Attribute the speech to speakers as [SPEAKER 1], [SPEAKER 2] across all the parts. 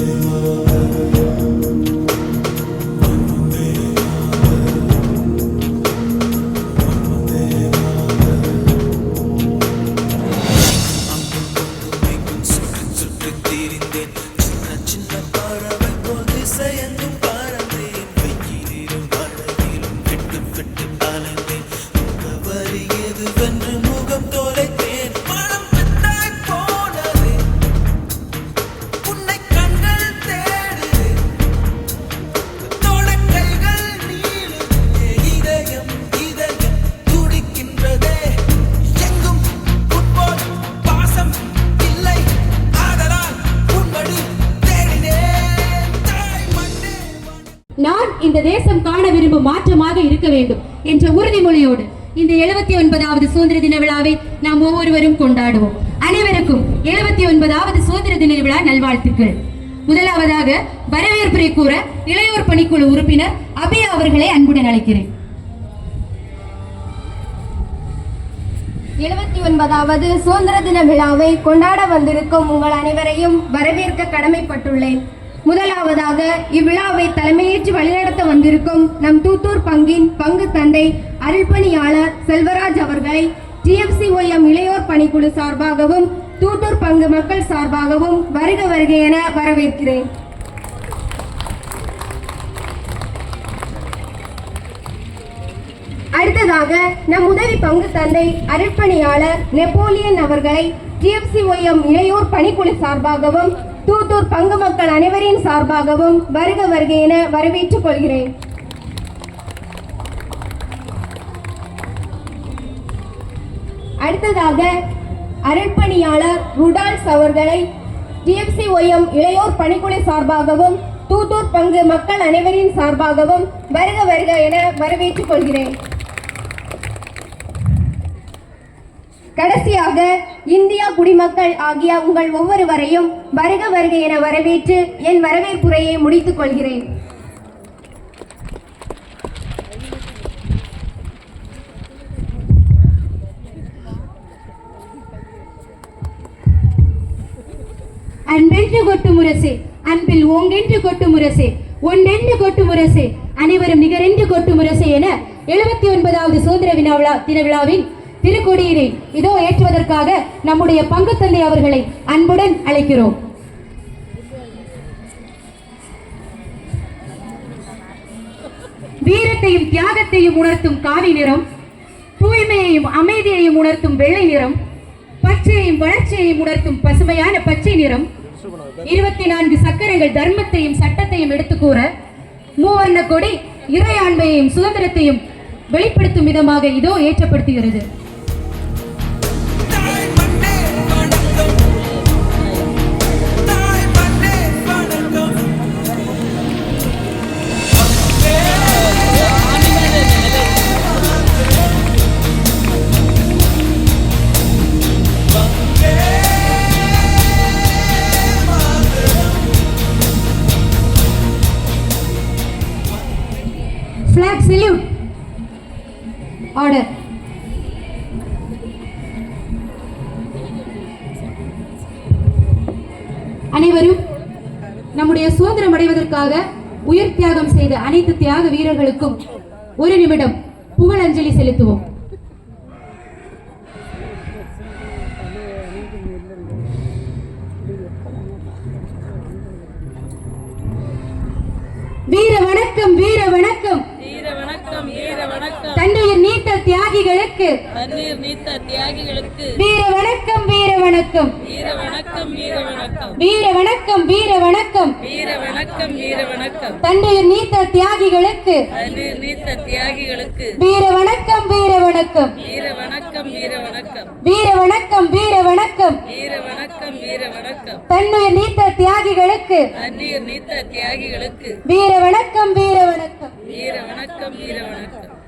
[SPEAKER 1] Lord. இந்த தேசம் காண விரும்பும் மாற்றமாக இருக்க வேண்டும் என்ற உறுதிமொழியோடு இந்த எழுபத்தி ஒன்பதாவது சுதந்திர தின விழாவை நாம் ஒவ்வொருவரும் கொண்டாடுவோம். அனைவருக்கும் எழுபத்தி ஒன்பதாவது சுதந்திர தின விழா நல்வாழ்த்துக்கள். முதலாவதாக வரவேற்புரை கூற இளையோர் பணிக்குழு உறுப்பினர் அபியா அவர்களை அன்புடன் அழைக்கிறேன்.
[SPEAKER 2] எழுபத்தி ஒன்பதாவது சுதந்திர தின விழாவை கொண்டாட வந்திருக்கும் உங்கள் அனைவரையும் வரவேற்க கடமைப்பட்டுள்ளேன். முதலாவதாக இவ்விழாவை தலைமையேற்று வழிநடத்த வந்திருக்கும் நம் தூத்தூர் பங்கின் பங்கு தந்தை அருள்பணியாளர் செல்வராஜ் அவர்களை டிஎஃப்சிஒஎம் இளையோர் பணிக்குழு சார்பாகவும் தூத்தூர் பங்கு மக்கள் சார்பாகவும் வருக வருக என வரவேற்கிறேன். அடுத்ததாக நம் உதவி பங்கு தந்தை அருட்பணியாளர் நெப்போலியன் அவர்களை ஜிஎஃப்சிஒஎம் இளையோர் பணிக்குழு சார்பாகவும் தூத்தூர் பங்கு மக்கள் அனைவரின் சார்பாகவும் வருக வருக என வரவேற்றுக் கொள்கிறேன். அடுத்ததாக அருட்பணியாளர் ருடால்ஸ் அவர்களை டிஎஃப்சிஒஎம் இளையோர் பணிக்குழு சார்பாகவும் தூத்தூர் பங்கு மக்கள் அனைவரின் சார்பாகவும் வருக வருக என வரவேற்றுக் கொள்கிறேன். கடைசியாக இந்தியா குடிமக்கள் ஆகிய உங்கள் ஒவ்வொருவரையும் வருக வருக என வரவேற்று என் வரவேற்புரையை முடித்துக் கொள்கிறேன்.
[SPEAKER 1] அன்பென்று கொட்டு முரசே அன்பில் ஓங்கென்று கொட்டு முரசே ஒன்றென்று கொட்டு முரசே அனைவரும் நிகரென்று கொட்டு முரசே என எழுபத்தி ஒன்பதாவது சுதந்திர வினா விழா திருவிழாவின் திருக்கொடியினை இதோ ஏற்றுவதற்காக நம்முடைய பங்கு தந்தை அவர்களை அன்புடன் அழைக்கிறோம். வீரத்தையும் தியாகத்தையும் உணர்த்தும் காவி நிறம் தூய்மையையும் அமைதியையும் உணர்த்தும் வெள்ளை நிறம் பச்சையையும் வளர்ச்சியையும் உணர்த்தும் பசுமையான பச்சை நிறம். இருபத்தி நான்கு சக்கரங்கள் தர்மத்தையும் சட்டத்தையும் எடுத்து கூற மூவர்ண கொடி இறையாண்மையையும் சுதந்திரத்தையும் வெளிப்படுத்தும் விதமாக இதோ ஏற்றப்படுத்துகிறது. அனைவரும் நம்முடைய சுதந்திரம் அடைவதற்காக உயிர் தியாகம் செய்த அனைத்து தியாக வீரர்களுக்கும் ஒரு நிமிடம் புகழஞ்சலி செலுத்துவோம். தியாகிகளுக்கு
[SPEAKER 3] தண்ணீர் நீத்த தியாகிகளுக்கு
[SPEAKER 1] வீர வணக்கம் வீர வணக்கம்
[SPEAKER 3] வீர வணக்கம் வீர வணக்கம்
[SPEAKER 1] வீர வணக்கம் வீர வணக்கம்
[SPEAKER 3] வீர வணக்கம் வீர வணக்கம்
[SPEAKER 1] தந்தையர் நீத்த தியாகிகளுக்கு
[SPEAKER 3] தண்ணீர் நீத்த தியாகிகளுக்கு
[SPEAKER 1] வீர வணக்கம் வீர வணக்கம்
[SPEAKER 3] வீர வணக்கம் வீர வணக்கம்
[SPEAKER 1] வீர வணக்கம் வீர வணக்கம்
[SPEAKER 3] வீர வணக்கம் வீர வணக்கம்
[SPEAKER 1] தன்னுயிர் நீத்த தியாகிகளுக்கு
[SPEAKER 3] தண்ணீர் நீத்த தியாகிகளுக்கு
[SPEAKER 1] வீர வணக்கம் வீர வணக்கம்
[SPEAKER 3] வீர வணக்கம் வீர வணக்கம்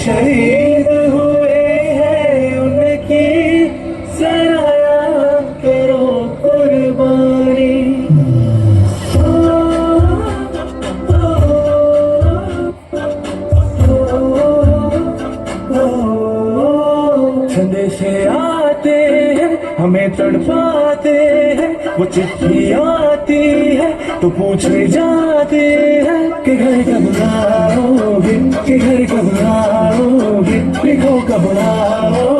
[SPEAKER 4] शहीद हुए हैं उनकी सराया करो कुर्बानी। संदेशे आते हैं, हमें तड़पाते हैं, वो चिट्ठी आती है तो पूछे जाते हैं कि घर कब आओगे कि घर कब आओगे लिखो कब आओगे